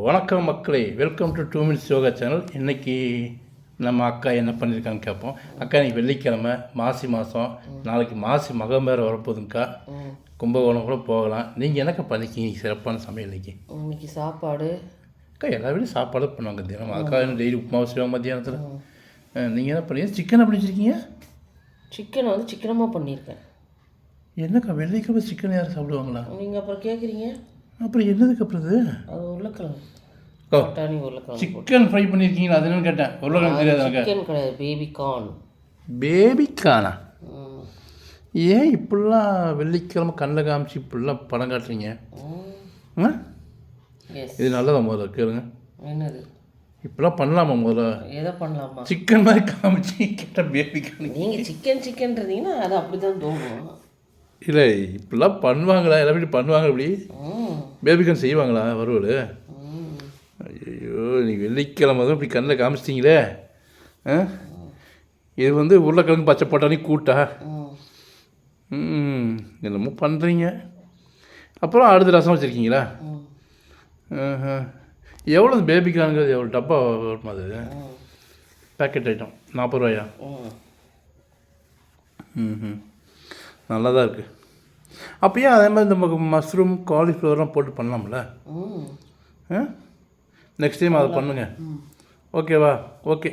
வணக்கம் மக்களே. Welcome to two minutes yoga channel இன்றைக்கி நம்ம அக்கா என்ன பண்ணியிருக்கான்னு கேட்போம் அக்கா இன்னைக்கு வெள்ளிக்கிழமை மாசி மாதம் நாளைக்கு மாசி மகம் வேறு வரப்போகுதுங்கக்கா. கும்பகோணம் கூட போகலாம். நீங்கள் என்னக்கா பண்ணிக்கிங்க சிறப்பான சமையல் இன்னைக்கு? இன்னைக்கு சாப்பாடு. அக்கா எல்லா வீடும் சாப்பாடு பண்ணுவாங்க தினம் அக்கா டெய்லி உப்புமா செய்வாங்க மத்தியானத்தில். நீங்கள் என்ன பண்ணீங்க? சிக்கன் வச்சுருக்கீங்க? சிக்கனை வந்து சிக்கனமாக பண்ணியிருக்கேன் என்னக்கா வெள்ளிக்கிழமை சிக்கன் யாரும் சாப்பிடுவாங்களா? நீங்கள் அப்புறம் கேட்குறீங்க அப்புறம் என்னதுக்கு அப்புறம் அது உருளைக்கிழங்கு. ஓ பட்டாணி உருளைக்கிழங்கு சிக்கன் ஃப்ரை பண்ணியிருக்கீங்களா அது என்னன்னு கேட்டேன். உருளைக்கிழங்கு தெரியாது எனக்கு சிக்கன் கிடையாது பேபி கார்ன் பேபிக்கானா ஏன் இப்படிலாம் வெள்ளிக்கிழமை கண்ணில் காமிச்சு இப்படிலாம் படம் காட்டுறீங்க? ஆ? எஸ் இது நல்லதா முதல்ல? கேளுங்க. என்னது? இப்படிலாம் பண்ணலாமா முதல்ல? எதை பண்ணலாமா? சிக்கன் மாதிரி காமிச்சு கேட்ட பேபிக்கானு நீங்கள் சிக்கன் சிக்கன்றீங்கன்னா அது அப்படி தான் தோணும் இல்லை இப்படிலாம் பண்ணுவாங்களா? எல்லா வீட்டும் பண்ணுவாங்க இப்படி? ம். பேபிக்கான் செய்வாங்களா வறுவல்? ஐயோ நீ வெள்ளிக்கிழமை தான் இப்படி கண்ணில் காமிச்சிட்டிங்களே. ஆ? இது வந்து உருளைக்கிழங்கு பச்சை போட்டானே கூட்டா. ம். என்னமோ பண்ணுறீங்க அப்புறம் அடுத்த ரசம் வச்சுருக்கீங்களா? எவ்வளோ பேபிக்கானுங்கிறது எவ்வளோ டப்பா வருமா அது? பேக்கெட் ஐட்டம் நாற்பது ரூபாயா? ம் ம் நல்லா தான் இருக்குது அப்போ ஏன் அதே மாதிரி இந்த மஷ்ரூம் காலிஃப்ளவர்லாம் போட்டு பண்ணலாம்ல. நெக்ஸ்ட் டைம் அதை பண்ணுங்க. ஓகேவா ஓகே